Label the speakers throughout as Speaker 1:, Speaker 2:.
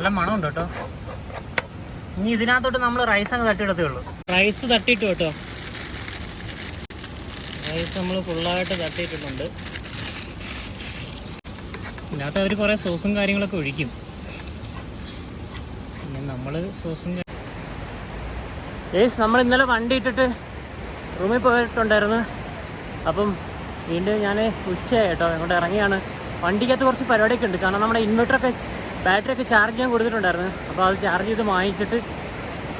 Speaker 1: നല്ല മണമുണ്ട് കേട്ടോ. ഇനി ഇതിനകത്തോട്ട് നമ്മൾ റൈസ് അങ്ങ് തട്ടിയിടത്തേ ഉള്ളൂ. റൈസ് തട്ടിയിട്ടു കേട്ടോ. റൈസ് നമ്മൾ ഫുള്ളായിട്ട് തട്ടിയിട്ടിട്ടുണ്ട്. ഇതിനകത്ത് അവർ കുറേ സോസും കാര്യങ്ങളൊക്കെ ഒഴിക്കും. പിന്നെ നമ്മൾ സോസും ഏസ് നമ്മൾ ഇന്നലെ വണ്ടി ഇട്ടിട്ട് റൂമിൽ പോയിട്ടുണ്ടായിരുന്നു. അപ്പം വീണ്ടും ഞാൻ ഉച്ചയായി കേട്ടോ. ഇങ്ങോട്ട് ഇറങ്ങിയാണ്. വണ്ടിക്കകത്ത് കുറച്ച് പരിപാടിയൊക്കെ ഉണ്ട്. കാരണം നമ്മുടെ ഇൻവെർട്ടറൊക്കെ ബാറ്ററി ഒക്കെ ചാർജ് ചെയ്യാൻ കൊടുത്തിട്ടുണ്ടായിരുന്നു. അപ്പോൾ അത് ചാർജ് ചെയ്ത് വാങ്ങിച്ചിട്ട്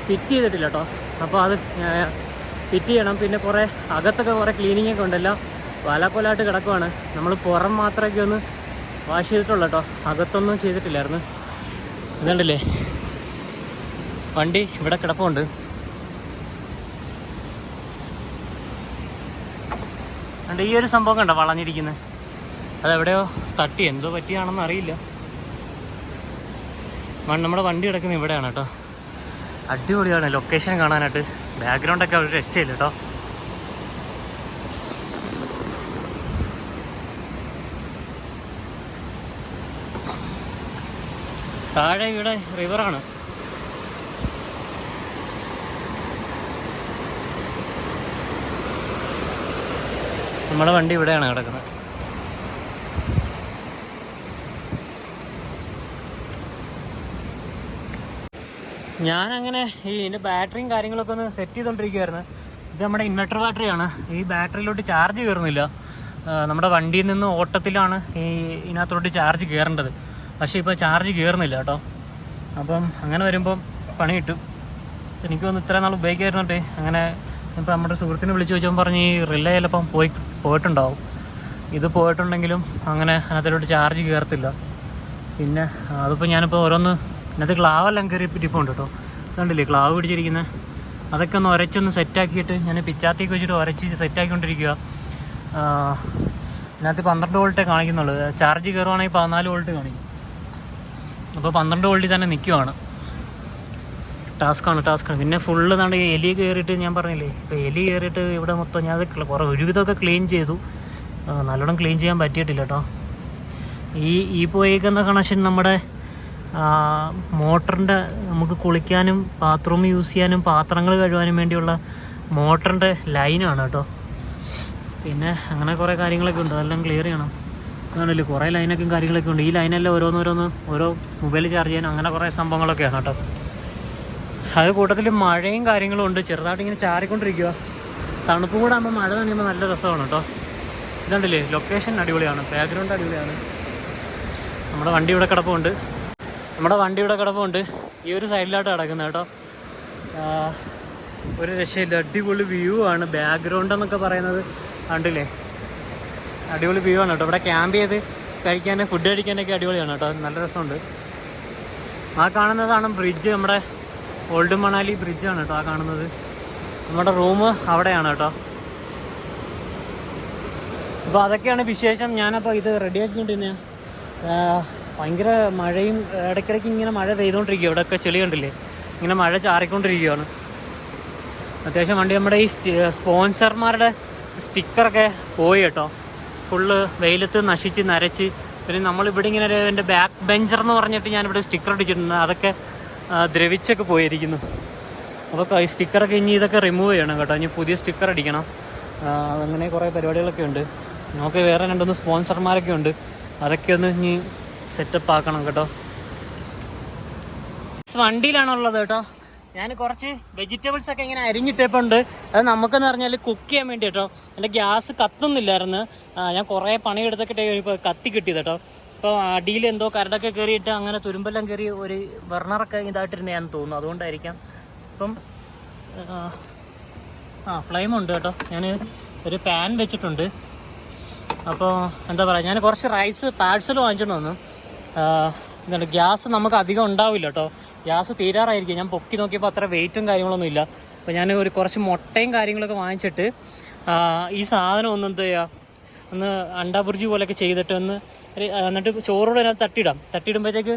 Speaker 1: ഫിറ്റ് ചെയ്തിട്ടില്ല കേട്ടോ. അപ്പോൾ അത് ഫിറ്റ് ചെയ്യണം. പിന്നെ കുറേ അകത്തൊക്കെ കുറേ ക്ലീനിങ് ഒക്കെ ഉണ്ടല്ലോ. വലക്കൊലായിട്ട് കിടക്കുവാണ്. നമ്മൾ പുറം മാത്രമൊക്കെ ഒന്ന് വാഷ് ചെയ്തിട്ടുള്ളൂ കേട്ടോ. അകത്തൊന്നും ചെയ്തിട്ടില്ലായിരുന്നു. ഇതുണ്ടല്ലേ വണ്ടി ഇവിടെ കിടപ്പുണ്ട്. ഈ ഒരു സംഭവം കണ്ടോ വളഞ്ഞിരിക്കുന്നത് അതെവിടെയോ തട്ടി. എന്തോ പറ്റിയാണെന്ന് അറിയില്ല. നമ്മുടെ വണ്ടി കിടക്കുന്നത് ഇവിടെയാണ് കേട്ടോ. അടിപൊളിയാണ് ലൊക്കേഷൻ കാണാനായിട്ട്. ബാക്ക്ഗ്രൗണ്ടൊക്കെ ഒരു രക്ഷയില്ല കേട്ടോ. താഴെ ഇവിടെ റിവറാണ് നമ്മുടെ വണ്ടി ഇവിടെയാണ് കിടക്കുന്നത്. ഞാനങ്ങനെ ഈ ഇതിന്റെ ബാറ്ററിയും കാര്യങ്ങളൊക്കെ ഒന്ന് സെറ്റ് ചെയ്തുകൊണ്ടിരിക്കുകയായിരുന്നു ഇത് നമ്മുടെ ഇൻവെർട്ടർ ബാറ്ററിയാണ് ഈ ബാറ്ററിയിലോട്ട് ചാർജ് കയറുന്നില്ല നമ്മുടെ വണ്ടിയിൽ നിന്ന് ഓട്ടത്തിലാണ് ഈ ഇതിനകത്തോട്ട് ചാർജ് കയറേണ്ടത് പക്ഷേ ഇപ്പോൾ ചാർജ് കയറുന്നില്ല കേട്ടോ. അപ്പം അങ്ങനെ വരുമ്പം പണി കിട്ടും. എനിക്ക് തോന്നുന്നു ഇത്ര നാൾ ഉപയോഗിക്കായിരുന്നോട്ടെ. അങ്ങനെ ഇപ്പം നമ്മുടെ സുഹൃത്തിനെ വിളിച്ചു ചോദിച്ചപ്പോൾ പറഞ്ഞ് ഈ റിലേ ചിലപ്പം പോയി പോയിട്ടുണ്ടാവും. ഇത് പോയിട്ടുണ്ടെങ്കിലും അങ്ങനെ അതിനകത്തോട്ട് ചാർജ് കയറത്തില്ല പിന്നെ അതിപ്പോൾ ഞാനിപ്പോൾ ഓരോന്ന് ഇതിനകത്ത് ക്ലാവെല്ലാം കയറി ഇരിപ്പുണ്ട് കേട്ടോ. കണ്ടില്ലേ ക്ലാവ് പിടിച്ചിരിക്കുന്നത് അതൊക്കെ ഒന്ന് ഉരച്ചൊന്ന് സെറ്റാക്കിയിട്ട് ഞാൻ പിച്ചാത്തേക്ക് വെച്ചിട്ട് ഉരച്ച് സെറ്റാക്കിക്കൊണ്ടിരിക്കുക ഇതിനകത്ത് പന്ത്രണ്ട് വോൾട്ടേ കാണിക്കുന്നുള്ളൂ. ചാർജ് കയറുവാണെങ്കിൽ പതിനാല് വോൾട്ട് കാണിക്കും. അപ്പോൾ പന്ത്രണ്ട് വോൾട്ടിൽ തന്നെ നിൽക്കുവാണ് ടാസ്ക്കാണ് ടാസ്ക്കാണ് പിന്നെ ഫുള്ള് നാണ്ട് എലി കയറിയിട്ട് ഞാൻ പറഞ്ഞില്ലേ ഇപ്പോൾ എലി കയറിയിട്ട് ഇവിടെ മൊത്തം ഞാൻ അത് കുറേ ഒരുവിധമൊക്കെ ക്ലീൻ ചെയ്തു. നല്ലോണം ക്ലീൻ ചെയ്യാൻ പറ്റിയിട്ടില്ല കേട്ടോ. ഈ ഈ പോയേക്കുന്ന കണക്ഷൻ നമ്മുടെ മോട്ടറിന്റെ നമുക്ക് കുളിക്കാനും ബാത്റൂം യൂസ് ചെയ്യാനും പാത്രങ്ങൾ കഴുകാനും വേണ്ടിയുള്ള മോട്ടറിന്റെ ലൈനാണ് കേട്ടോ. പിന്നെ അങ്ങനെ കുറേ കാര്യങ്ങളൊക്കെ ഉണ്ട്. അതെല്ലാം ക്ലിയർ ചെയ്യണം. അതാണല്ലോ കുറേ ലൈനൊക്കെ കാര്യങ്ങളൊക്കെ ഉണ്ട്. ഈ ലൈനെല്ലാം ഓരോന്നോരോന്ന് ഓരോ മൊബൈൽ ചാർജ് ചെയ്യാനും അങ്ങനെ കുറേ സംഭവങ്ങളൊക്കെയാണ് കേട്ടോ. അത് കൂട്ടത്തിൽ മഴയും കാര്യങ്ങളും ഉണ്ട്. ചെറുതായിട്ട് ഇങ്ങനെ ചാറിക്കൊണ്ടിരിക്കുക തണുപ്പ് കൂടെ ആകുമ്പോൾ മഴ നനയുമ്പോൾ നല്ല രസമാണ് കേട്ടോ. ഇതുണ്ടല്ലേ ലൊക്കേഷൻ അടിപൊളിയാണ്. ബാക്ക്ഗ്രൗണ്ട് അടിപൊളിയാണ്. നമ്മുടെ വണ്ടി ഇവിടെ കിടപ്പുണ്ട്. നമ്മുടെ വണ്ടി ഇവിടെ കിടപ്പുണ്ട്. ഈ ഒരു സൈഡിലായിട്ട് കിടക്കുന്നത് കേട്ടോ. ഒരു രക്ഷയില്ല. അടിപൊളി വ്യൂ ആണ്. ബാക്ക്ഗ്രൗണ്ട് എന്നൊക്കെ പറയുന്നത് കണ്ടില്ലേ? അടിപൊളി വ്യൂ ആണ് കേട്ടോ. ഇവിടെ ക്യാമ്പ് ചെയ്ത് കഴിക്കാൻ ഫുഡ് കഴിക്കാനൊക്കെ അടിപൊളിയാണ് കേട്ടോ. നല്ല രസമുണ്ട്. ആ കാണുന്നതാണ് ബ്രിഡ്ജ് നമ്മുടെ ഓൾഡ് മണാലി ബ്രിഡ്ജാണ് കേട്ടോ ആ കാണുന്നത്. നമ്മുടെ റൂം അവിടെയാണ് കേട്ടോ. അപ്പോൾ അതൊക്കെയാണ് വിശേഷം. ഞാനപ്പോൾ ഇത് റെഡി ആക്കിക്കൊണ്ടിരുന്ന. ഭയങ്കര മഴയും ഇടയ്ക്കിടയ്ക്ക് ഇങ്ങനെ മഴ പെയ്തുകൊണ്ടിരിക്കുക ഇവിടെയൊക്കെ ചെളി കണ്ടില്ലേ? ഇങ്ങനെ മഴ ചാറിക്കൊണ്ടിരിക്കുകയാണ് അത്യാവശ്യം വണ്ടി നമ്മുടെ ഈ സ്പോൺസർമാരുടെ സ്റ്റിക്കറൊക്കെ പോയി കേട്ടോ. ഫുള്ള് വെയിലത്ത് നശിച്ച് നരച്ച്. പിന്നെ നമ്മളിവിടെ ഇങ്ങനെ ഒരു എന്റെ ബാക്ക് ബെഞ്ചർ എന്ന് പറഞ്ഞിട്ട് ഞാനിവിടെ സ്റ്റിക്കർ അടിച്ചിട്ടുണ്ട് അതൊക്കെ ദ്രവിച്ചൊക്കെ പോയിരിക്കുന്നു. അപ്പോൾ ഈ സ്റ്റിക്കറൊക്കെ ഇനി ഇതൊക്കെ റിമൂവ് ചെയ്യണം കേട്ടോ. ഇനി പുതിയ സ്റ്റിക്കർ അടിക്കണം. അങ്ങനെ കുറേ പരിപാടികളൊക്കെ ഉണ്ട്. നമുക്ക് വേറെ രണ്ടൊന്ന് സ്പോൺസർമാരൊക്കെ ഉണ്ട്. അതൊക്കെ ഒന്ന് ഇനി സെറ്റപ്പ് ആക്കണം കേട്ടോ. വണ്ടിയിലാണുള്ളത് കേട്ടോ. ഞാൻ കുറച്ച് വെജിറ്റബിൾസ് ഒക്കെ ഇങ്ങനെ അരിഞ്ഞിട്ടപ്പോണ്ട്. അത് നമുക്കെന്ന് പറഞ്ഞാൽ കുക്ക് ചെയ്യാൻ വേണ്ടി കേട്ടോ. എന്റെ ഗ്യാസ് കത്തുന്നില്ലായിരുന്നു. ഞാൻ കുറേ പണിയെടുത്തൊക്കെ ഇപ്പോൾ കത്തി കിട്ടിയത് കേട്ടോ. ഇപ്പോൾ അടിയിൽ എന്തോ കരടൊക്കെ കയറിയിട്ട് അങ്ങനെ തുരുമ്പെല്ലാം കയറി ഒരു ബർണറൊക്കെ ഞാൻ തോന്നുന്നു. അതുകൊണ്ടായിരിക്കാം. ഇപ്പം ആ, ഫ്ലെയിം ഉണ്ട് കേട്ടോ. ഞാൻ ഒരു പാൻ വെച്ചിട്ടുണ്ട്. അപ്പോൾ എന്താ പറയുക ഞാൻ കുറച്ച് റൈസ് പാഴ്സൽ വാങ്ങിച്ചിട്ട് വന്നു. എന്താണ് ഗ്യാസ് നമുക്ക് അധികം ഉണ്ടാവില്ല കേട്ടോ. ഗ്യാസ് തീരാറായിരിക്കും. ഞാൻ പൊക്കി നോക്കിയപ്പോൾ അത്ര വെയിറ്റും കാര്യങ്ങളൊന്നും ഇല്ല. അപ്പോൾ ഞാൻ ഒരു കുറച്ച് മുട്ടയും കാര്യങ്ങളൊക്കെ വാങ്ങിച്ചിട്ട് ഈ സാധനം ഒന്ന് എന്ത് ചെയ്യുക ഒന്ന് അണ്ടാബുർജി പോലെയൊക്കെ ചെയ്തിട്ട് ഒന്ന് എന്നിട്ട് ചോറോട് അതിനകത്ത് തട്ടിയിടാം. തട്ടിയിടുമ്പോഴത്തേക്ക്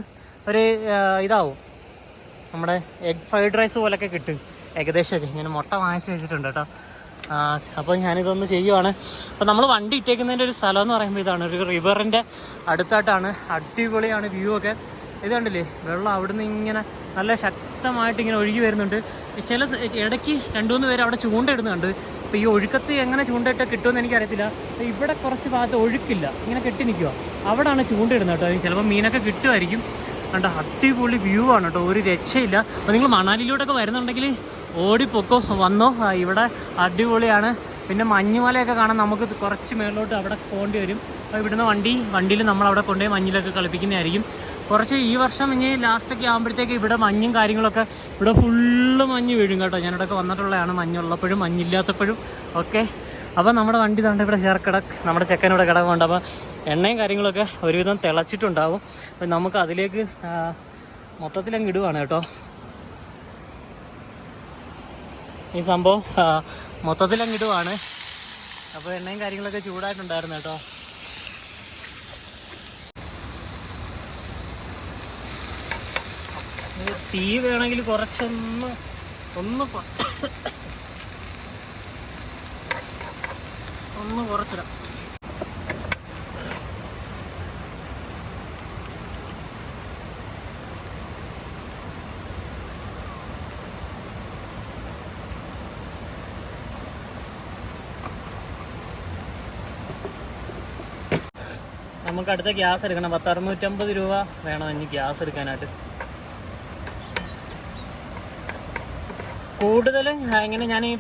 Speaker 1: ഒരു ഇതാവും. നമ്മുടെ എഗ് ഫ്രൈഡ് റൈസ് പോലെയൊക്കെ കിട്ടും. ഏകദേശമൊക്കെ ഞാൻ മുട്ട വാങ്ങിച്ച് വെച്ചിട്ടുണ്ട് കേട്ടോ. അപ്പോൾ ഞാനിതൊന്ന് ചെയ്യുവാണ്. അപ്പോൾ നമ്മൾ വണ്ടി ഇട്ടേക്കുന്നതിന്റെ ഒരു സ്ഥലം എന്ന് പറയുമ്പോൾ ഇതാണ്. ഒരു റിവറിന്റെ അടുത്തായിട്ടാണ്. അടിപൊളിയാണ് വ്യൂ ഒക്കെ. ഇത് കണ്ടില്ലേ? വെള്ളം അവിടുന്ന് ഇങ്ങനെ നല്ല ശക്തമായിട്ട് ഇങ്ങനെ ഒഴുകി വരുന്നുണ്ട്. ചില ഇടയ്ക്ക് രണ്ടു മൂന്ന് പേര് അവിടെ ചൂണ്ടയിടുന്നുണ്ട്. അപ്പോൾ ഈ ഒഴുക്കത്ത് എങ്ങനെ ചൂണ്ടയിട്ട് കിട്ടുമെന്ന് എനിക്കറിയത്തില്ല. ഇവിടെ കുറച്ച് ഭാഗത്ത് ഒഴുക്കില്ല. ഇങ്ങനെ കെട്ടി നിൽക്കുക അവിടെയാണ് ചൂണ്ടയിടുന്നത് കേട്ടോ. ചിലപ്പോൾ മീനൊക്കെ കിട്ടുമായിരിക്കും. കണ്ട? അടിപൊളി വ്യൂ ആണ് കേട്ടോ. ഒരു രക്ഷയില്ല. അപ്പോൾ നിങ്ങൾ മണാലിയിലൂടെയൊക്കെ വരുന്നുണ്ടെങ്കിൽ ഓടിപ്പൊക്കോ വന്നോ? ഇവിടെ അടിപൊളിയാണ്. പിന്നെ മഞ്ഞുമലയൊക്കെ കാണാൻ നമുക്ക് കുറച്ച് മേളിലോട്ട് അവിടെ പോകേണ്ടി വരും. അപ്പോൾ ഇവിടുന്ന് വണ്ടി വണ്ടിയിൽ നമ്മൾ അവിടെ കൊണ്ടുപോയി മഞ്ഞിലൊക്കെ കളിപ്പിക്കുന്നതായിരിക്കും. കുറച്ച് ഈ വർഷം ഇനി ലാസ്റ്റൊക്കെ ആകുമ്പോഴത്തേക്ക് ഇവിടെ മഞ്ഞും കാര്യങ്ങളൊക്കെ ഇവിടെ ഫുള്ള് മഞ്ഞ് വീഴും കേട്ടോ. ഞാനിവിടെയൊക്കെ വന്നിട്ടുള്ളതാണ് മഞ്ഞുള്ളപ്പോഴും മഞ്ഞില്ലാത്തപ്പോഴും ഒക്കെ. അപ്പോൾ നമ്മുടെ വണ്ടി തന്നെ ഇവിടെ ചേർക്കട നമ്മുടെ ചെക്കനിവിടെ കിടക്കുന്നുണ്ട് അപ്പോൾ എണ്ണയും കാര്യങ്ങളൊക്കെ ഒരുവിധം തിളച്ചിട്ടുണ്ടാവും. അപ്പോൾ നമുക്ക് അതിലേക്ക് മൊത്തത്തിലങ്ങ് ഇടുവാണ് കേട്ടോ. ഈ സംഭവം മൊത്തത്തിൽ അങ്ങിടുവാണ് അപ്പോൾ എണ്ണയും കാര്യങ്ങളൊക്കെ ചൂടായിട്ടുണ്ടായിരുന്നു കേട്ടോ. തീ വേണമെങ്കിൽ കുറച്ചൊന്ന് ഒന്ന് ഒന്ന് കുറച്ചിടാം. നമുക്ക് അടുത്ത ഗ്യാസ് എടുക്കണം. പത്ത് അറുന്നൂറ്റമ്പത് രൂപ വേണം ഇനി ഗ്യാസ് എടുക്കാനായിട്ട്. കൂടുതലും ഇങ്ങനെ ഞാൻ ഈ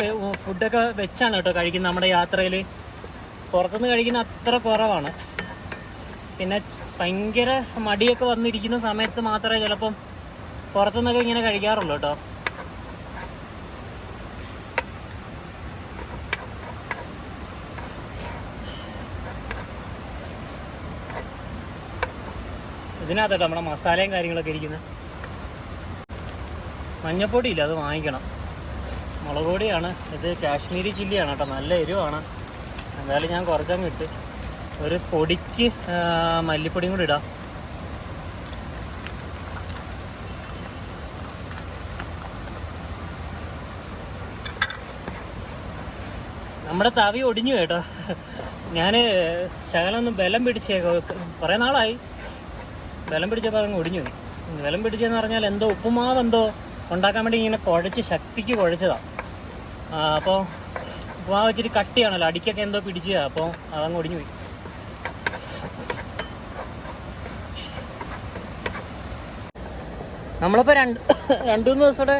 Speaker 1: ഫുഡൊക്കെ വെച്ചാണ് കേട്ടോ കഴിക്കുന്നത് നമ്മുടെ യാത്രയിൽ പുറത്തുനിന്ന് കഴിക്കുന്ന അത്ര കുറവാണ്. പിന്നെ ഭയങ്കര മടിയൊക്കെ വന്നിരിക്കുന്ന സമയത്ത് മാത്രമേ ചിലപ്പം പുറത്തുനിന്നൊക്കെ ഇങ്ങനെ കഴിക്കാറുള്ളൂ കേട്ടോ. ഇതിനകത്തോട്ടോ നമ്മുടെ മസാലയും കാര്യങ്ങളൊക്കെ ഇരിക്കുന്നത് മഞ്ഞപ്പൊടി ഇല്ല അത് വാങ്ങിക്കണം. മുളക് പൊടിയാണ് ഇത് കാശ്മീരി ചില്ലിയാണ് കേട്ടോ നല്ല എരിവാണ്. എന്തായാലും ഞാൻ കുറച്ചങ്ങ് ഇട്ട് ഒരു പൊടിക്ക് മല്ലിപ്പൊടിയും കൂടി ഇടാം. നമ്മുടെ തവി ഒടിഞ്ഞു കേട്ടോ. ഞാൻ ശകലൊന്ന് ബലം പിടിച്ചേ കുറേ നാളായി. ബലം പിടിച്ചപ്പോൾ അതങ്ങ് ഒടിഞ്ഞു പോയി. ബലം പിടിച്ചെന്ന് പറഞ്ഞാൽ എന്തോ ഉപ്പുമാവ് എന്തോ ഉണ്ടാക്കാൻ വേണ്ടി ഇങ്ങനെ കുഴച്ച് ശക്തിക്ക് കുഴച്ചതാണ് അപ്പോൾ ഉപ്പുമാവ് ഇച്ചിരി കട്ടിയാണല്ലോ അടിക്കൊക്കെ എന്തോ പിടിച്ചതാണ് അപ്പോൾ അതങ്ങ് ഒടിഞ്ഞു പോയി. നമ്മളിപ്പോൾ രണ്ട് രണ്ട് മൂന്ന് ദിവസം കൂടെ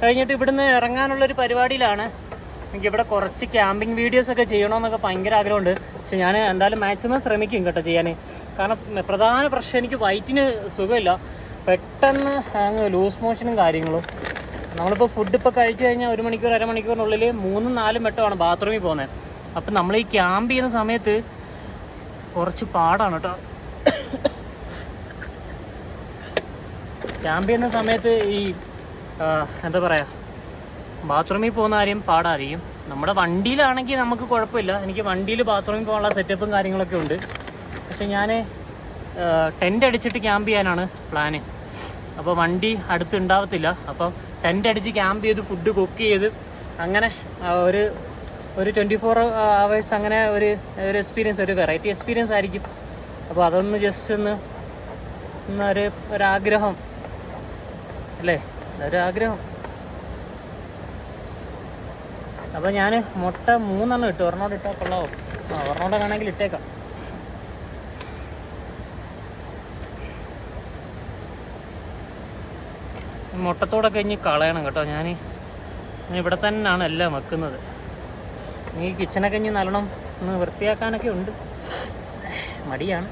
Speaker 1: കഴിഞ്ഞിട്ട് ഇവിടുന്ന് ഇറങ്ങാനുള്ളൊരു പരിപാടിയിലാണ്. എനിക്ക് ഇവിടെ കുറച്ച് ക്യാമ്പിംഗ് വീഡിയോസൊക്കെ ചെയ്യണമെന്നൊക്കെ ഭയങ്കര ആഗ്രഹമുണ്ട്. പക്ഷെ ഞാൻ എന്തായാലും മാക്സിമം ശ്രമിക്കും കേട്ടോ ചെയ്യാൻ കാരണം പ്രധാന പ്രശ്നം എനിക്ക് വയറ്റിന് സുഖമില്ല. പെട്ടെന്ന് അങ്ങ് ലൂസ് മോഷനും കാര്യങ്ങളും. നമ്മളിപ്പോൾ ഫുഡ് ഇപ്പോൾ കഴിച്ചു കഴിഞ്ഞാൽ ഒരു മണിക്കൂർ അരമണിക്കൂറിനുള്ളിൽ മൂന്നും നാലും വട്ടമാണ് ബാത്റൂമിൽ പോകുന്നത് അപ്പം നമ്മൾ ഈ ക്യാമ്പ് ചെയ്യുന്ന സമയത്ത് കുറച്ച് പാടാണ് കേട്ടോ. ക്യാമ്പ് ചെയ്യുന്ന സമയത്ത് ഈ എന്താ പറയുക ബാത്റൂമിൽ പോകുന്ന കാര്യം പാടായിരിക്കും നമ്മുടെ വണ്ടിയിലാണെങ്കിൽ നമുക്ക് കുഴപ്പമില്ല. എനിക്ക് വണ്ടിയിൽ ബാത്റൂമിൽ പോകാനുള്ള സെറ്റപ്പും കാര്യങ്ങളൊക്കെ ഉണ്ട്. പക്ഷെ ഞാൻ ടെന്റ് അടിച്ചിട്ട് ക്യാമ്പ് ചെയ്യാനാണ് പ്ലാന് അപ്പോൾ വണ്ടി അടുത്ത് ഉണ്ടാവത്തില്ല. അപ്പം ടെന്റ് അടിച്ച് ക്യാമ്പ് ചെയ്ത് ഫുഡ് കുക്ക് ചെയ്ത് അങ്ങനെ ഒരു ഒരു ട്വന്റി ഫോർ അവേഴ്സ് അങ്ങനെ ഒരു ഒരു എക്സ്പീരിയൻസ് ഒരു വെറൈറ്റി എക്സ്പീരിയൻസ് ആയിരിക്കും. അപ്പോൾ അതൊന്ന് ജസ്റ്റ് ഒന്ന് ഒന്നൊരു ഒരാഗ്രഹം. അല്ലേ? ഒരാഗ്രഹം അപ്പോൾ ഞാൻ മുട്ട മൂന്നെണ്ണം ഇട്ടു. ഒരെണ്ണോട് ഇട്ടാൽ കൊള്ളാവോ? ആ ഒരെണ്ണോടെ വേണമെങ്കിൽ ഇട്ടേക്കാം. മുട്ടത്തോടൊക്കെ ഇനി കളയണം കേട്ടോ ഞാൻ ഇവിടെ തന്നെയാണ് എല്ലാം വെക്കുന്നത്. ഈ കിച്ചണൊക്കെ ഇനി നല്ലോണം ഒന്ന് വൃത്തിയാക്കാനൊക്കെ ഉണ്ട്. മടിയാണ്.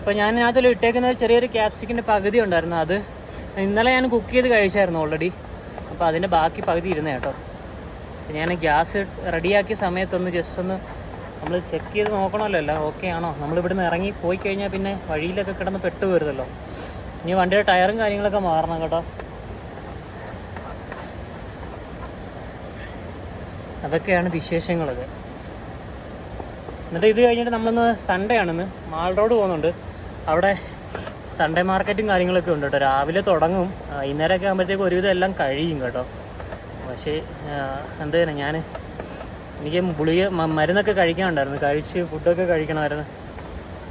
Speaker 1: ഇപ്പം ഞാൻ അതിൽ ഇട്ടേക്കുന്ന ചെറിയൊരു ക്യാപ്സിക്കിന്റെ പകുതി ഉണ്ടായിരുന്നു അത്. ഇന്നലെ ഞാൻ കുക്ക് ചെയ്ത് കഴിച്ചായിരുന്നു ഓൾറെഡി അപ്പോൾ അതിന്റെ ബാക്കി പകുതി ഇരുന്നേ കേട്ടോ. ഞാൻ ഗ്യാസ് റെഡിയാക്കിയ സമയത്തൊന്ന് ജസ്റ്റ് ഒന്ന് നമ്മൾ ചെക്ക് ചെയ്ത് നോക്കണമല്ലോ അല്ല ഓക്കെ ആണോ? നമ്മൾ ഇവിടുന്ന് ഇറങ്ങി പോയി കഴിഞ്ഞാൽ പിന്നെ വഴിയിലൊക്കെ കിടന്ന് പെട്ടു വരുമല്ലോ ഇനി വണ്ടിയുടെ ടയറും കാര്യങ്ങളൊക്കെ മാറണം കേട്ടോ. അതൊക്കെയാണ് വിശേഷങ്ങളൊക്കെ എന്നിട്ട് ഇത് കഴിഞ്ഞിട്ട് നമ്മളൊന്ന് സൺഡേ ആണെന്ന്. മാൾ റോഡ് പോകുന്നുണ്ട്. അവിടെ സൺഡേ മാർക്കറ്റും കാര്യങ്ങളൊക്കെ ഉണ്ട് കേട്ടോ. രാവിലെ തുടങ്ങും. ഇന്നേരമൊക്കെ ആകുമ്പോഴത്തേക്ക് ഒരുവിധം എല്ലാം കഴിയും കേട്ടോ. പക്ഷേ എന്ത് തന്നെ ഞാൻ എനിക്ക് ഗുളിക മരുന്നൊക്കെ കഴിക്കാനുണ്ടായിരുന്നു. കഴിച്ച് ഫുഡൊക്കെ കഴിക്കണമായിരുന്നു.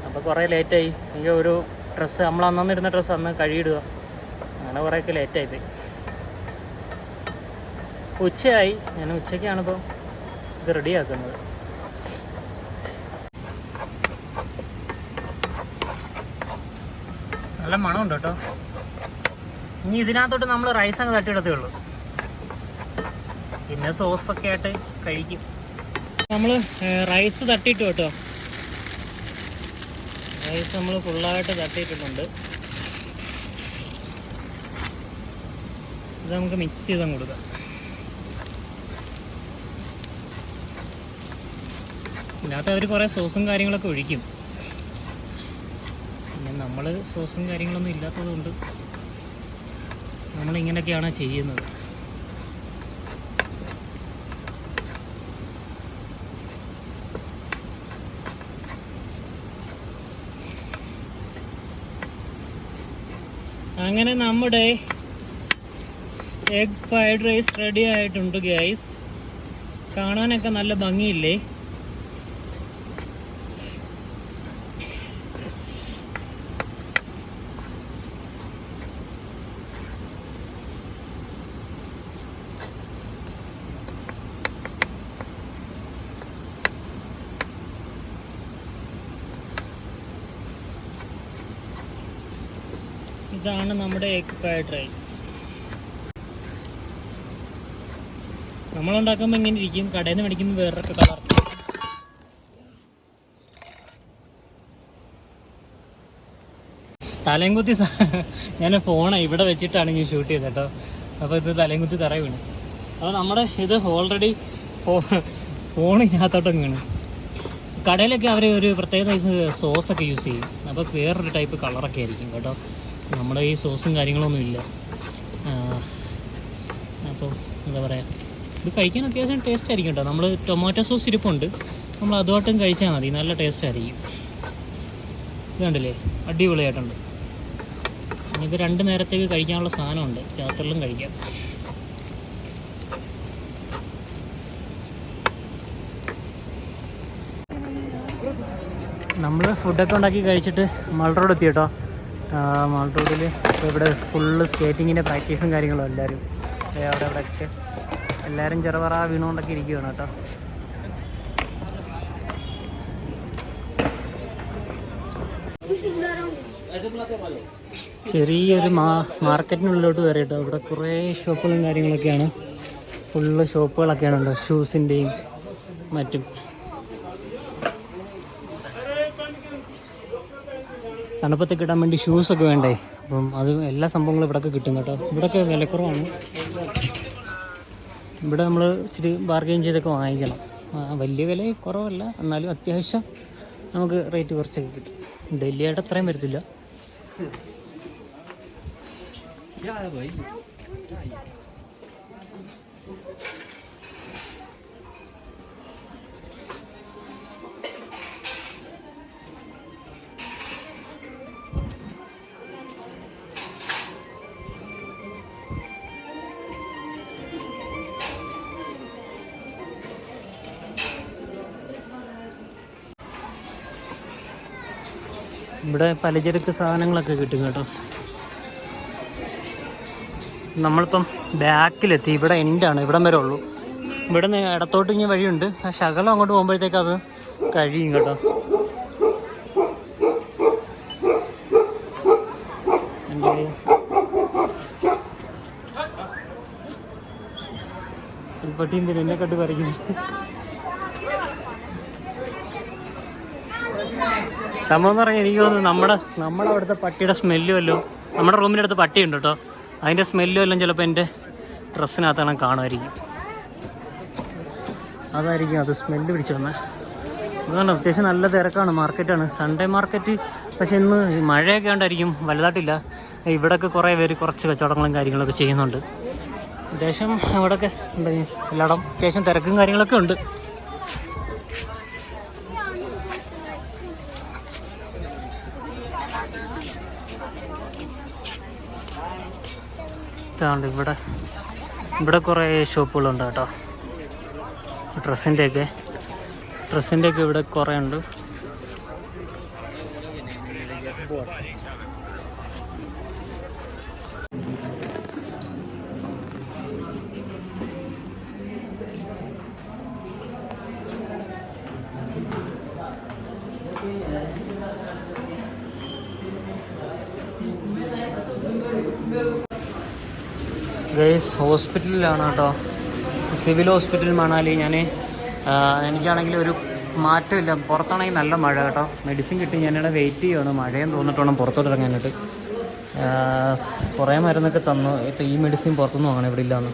Speaker 1: അപ്പോൾ കുറേ ലേറ്റായി. എനിക്ക് ഒരു ഡ്രസ്സ് നമ്മൾ അന്നന്നിരുന്ന ഡ്രസ്സ് അന്ന് കഴുകിയിടുക. അങ്ങനെ കുറേയൊക്കെ ലേറ്റായിപ്പോയി. ഉച്ചയായി. ഞാൻ ഉച്ചയ്ക്കാണിപ്പോൾ ഇത് റെഡിയാക്കുന്നത് നല്ല മണമുണ്ട് കേട്ടോ. ഇനി ഇതിനകത്തോട്ട് നമ്മൾ റൈസ് അങ്ങ് തട്ടിയിടത്തേ ഉള്ളൂ. പിന്നെ സോസൊക്കെ ആയിട്ട് കഴിക്കും. നമ്മൾ റൈസ് തട്ടിയിട്ടു കേട്ടോ. റൈസ് നമ്മൾ ഫുള്ളായിട്ട് തട്ടിയിട്ടിട്ടുണ്ട്. ഇത് നമുക്ക് മിക്സ് ചെയ്തങ്ങ് കൊടുക്കാം. ഇതിനകത്ത് അവർ കുറേ സോസും കാര്യങ്ങളൊക്കെ ഒഴിക്കും. നമ്മൾ സോസും കാര്യങ്ങളൊന്നും ഇല്ലാത്തത് കൊണ്ട് നമ്മളിങ്ങനെയൊക്കെയാണ് ചെയ്യുന്നത്. അങ്ങനെ നമ്മുടെ എഗ് ഫ്രൈഡ് റൈസ് റെഡി ആയിട്ടുണ്ട് ഗൈസ് കാണാനൊക്കെ നല്ല ഭംഗിയില്ലേ? ഇതാണ് നമ്മുടെ എഗ് ഫ്രൈഡ് റൈസ് നമ്മളുണ്ടാക്കുമ്പോൾ ഇങ്ങനെ ഇരിക്കും. കടയിൽ നിന്ന് മേടിക്കുമ്പോൾ വേറൊക്കെ കളർ തലയും കുത്തി ഞാൻ ഫോണാണ് ഇവിടെ വെച്ചിട്ടാണ് ഞാൻ ഷൂട്ട് ചെയ്തത് കേട്ടോ. അപ്പോൾ ഇത് തലയും കുത്തി തറ വീണ്. അപ്പോൾ നമ്മുടെ ഇത് ഓൾറെഡി ഫോ ഫോണിനകത്തോട്ടും വീണ്. കടയിലൊക്കെ അവർ ഒരു പ്രത്യേക സൈസ് സോസൊക്കെ യൂസ് ചെയ്യും. അപ്പോൾ വേറൊരു ടൈപ്പ് കളറൊക്കെ ആയിരിക്കും കേട്ടോ. നമ്മുടെ ഈ സോസും കാര്യങ്ങളൊന്നും ഇല്ല. അപ്പോൾ എന്താ പറയുക ഇത് കഴിക്കാൻ അത്യാവശ്യം ടേസ്റ്റ് ആയിരിക്കും കേട്ടോ നമ്മൾ ടൊമാറ്റോ സോസ് ഇരിപ്പുണ്ട്. നമ്മൾ അതുമായിട്ടും കഴിച്ചാൽ മതി. നല്ല ടേസ്റ്റ് ആയിരിക്കും. ഇത് കണ്ടില്ലേ? അടിപൊളിയായിട്ടുണ്ട്. ഇത് രണ്ട് നേരത്തേക്ക് കഴിക്കാനുള്ള സാധനമുണ്ട്. രാത്രിയിലും കഴിക്കാം. നമ്മൾ ഫുഡൊക്കെ ഉണ്ടാക്കി കഴിച്ചിട്ട് മൾ റോഡ് എത്തി കേട്ടോ മൾ ഇപ്പോൾ ഇവിടെ ഫുള്ള് സ്കേറ്റിങ്ങിന്റെ പ്രാക്ടീസും കാര്യങ്ങളും എല്ലാവരും അവിടെ അവിടെ അവിടെയൊക്കെ എല്ലാവരും ചെറുപറ വീണുകൊണ്ടൊക്കെ ഇരിക്കുകയാണ് കേട്ടോ. ചെറിയൊരു മാ മാർക്കറ്റിനുള്ളിലോട്ട് കയറി കേട്ടോ. ഇവിടെ കുറേ ഷോപ്പുകളും കാര്യങ്ങളൊക്കെയാണ്. ഫുള്ള് ഷോപ്പുകളൊക്കെയാണ് ഉണ്ടോ ഷൂസിന്റെയും മറ്റും. തണുപ്പത്തൊക്കെ ഇടാൻ വേണ്ടി ഷൂസൊക്കെ വേണ്ടേ? അപ്പം അത് എല്ലാ സംഭവങ്ങളും ഇവിടെയൊക്കെ കിട്ടും കേട്ടോ. ഇവിടെയൊക്കെ വിലക്കുറവാണ്. ഇവിടെ നമ്മൾ ഇച്ചിരി ബാർഗെയിൻ ചെയ്തൊക്കെ വാങ്ങിക്കണം. വലിയ വില കുറവല്ല. എന്നാലും അത്യാവശ്യം നമുക്ക് റേറ്റ് കുറച്ചൊക്കെ കിട്ടും. ഡൽഹിയായിട്ട് അത്രയും വരത്തില്ല. ഇവിടെ പലചരക്ക് സാധനങ്ങളൊക്കെ കിട്ടും കേട്ടോ. നമ്മളിപ്പം ബാക്കിലെത്തി. ഇവിടെ എൻഡാണ് ഇവിടം വരെ ഉള്ളൂ. ഇവിടെ നിന്ന് ഇടത്തോട്ട് ഇങ്ങനെ വഴിയുണ്ട്. ആ ശകലം അങ്ങോട്ട് പോകുമ്പോഴത്തേക്ക് അത് കഴിയും കേട്ടോ. പട്ടി എന്തിനാ എന്നെ കണ്ട് പറിക്കുന്നു. സംഭവം എന്ന് പറഞ്ഞാൽ എനിക്ക് തോന്നുന്നു നമ്മുടെ നമ്മുടെ അവിടുത്തെ പട്ടിയുടെ സ്മെല്ലും വല്ലതും നമ്മുടെ റൂമിന്റെ അടുത്ത് പട്ടിയുണ്ട് കേട്ടോ. അതിന്റെ സ്മെല്ലും എല്ലാം ചിലപ്പോൾ എന്റെ ഡ്രസ്സിനകത്താണ് കാണുമായിരിക്കും. അതായിരിക്കും അത് സ്മെല്ല് പിടിച്ചു വന്നത് അതുകൊണ്ട് അത്യാവശ്യം നല്ല തിരക്കാണ് മാർക്കറ്റാണ് സൺഡേ മാർക്കറ്റ് പക്ഷെ ഇന്ന് മഴയൊക്കെ ഉണ്ടായിരിക്കും വലുതായിട്ടില്ല. ഇവിടെയൊക്കെ കുറേ പേര് കുറച്ച് കച്ചവടങ്ങളും കാര്യങ്ങളൊക്കെ ചെയ്യുന്നുണ്ട്. അത്യാവശ്യം ഇവിടെയൊക്കെ ഉണ്ട് എല്ലായിടം അത്യാവശ്യം തിരക്കും കാര്യങ്ങളൊക്കെ ഉണ്ട്. ഇതാണ്ട് ഇവിടെ ഇവിടെ കുറേ ഷോപ്പുകളുണ്ട് കേട്ടോ. ഡ്രസ്സിന്റെയൊക്കെ ഡ്രസ്സിന്റെയൊക്കെ ഇവിടെ കുറേ ഉണ്ട് ഗൈസ് ഹോസ്പിറ്റലിലാണ് കേട്ടോ. സിവിൽ ഹോസ്പിറ്റൽ മണാലി ഞാൻ എനിക്കാണെങ്കിൽ ഒരു മാറ്റമില്ല. പുറത്താണെങ്കിൽ നല്ല മഴ കേട്ടോ. മെഡിസിൻ കിട്ടി ഞാനിവിടെ വെയിറ്റ് ചെയ്യുകയാണ് മഴയും തോന്നിട്ട് വേണം പുറത്തോട്ട് ഇറങ്ങാനായിട്ട്. കുറേ മരുന്നൊക്കെ തന്നു. ഇപ്പോൾ ഈ മെഡിസിൻ പുറത്തുനിന്ന് വാങ്ങണം. ഇവിടെ ഇല്ലാന്ന്.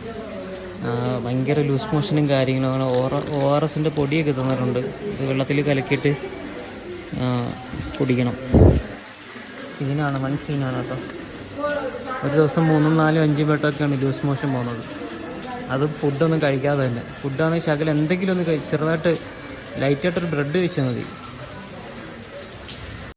Speaker 1: ഭയങ്കര ലൂസ് മോഷനും കാര്യങ്ങളും അങ്ങനെ ഒ ആർ എസിന്റെ പൊടിയൊക്കെ തന്നിട്ടുണ്ട്. ഇത് വെള്ളത്തിൽ കലക്കിയിട്ട് കുടിക്കണം. സീനാണ് വൺ സീനാണ് കേട്ടോ. ഒരു ദിവസം മൂന്നും നാലും അഞ്ചും വട്ടമൊക്കെയാണ് ലൂസ് മോഷൻ പോകുന്നത്. അത് ഫുഡൊന്നും കഴിക്കാതെ തന്നെ. ഫുഡാണെങ്കിൽ ശകലം എന്തെങ്കിലും ഒന്ന് കഴി ചെറുതായിട്ട് ലൈറ്റായിട്ടൊരു ബ്രെഡ് കഴിച്ചാൽ മതി.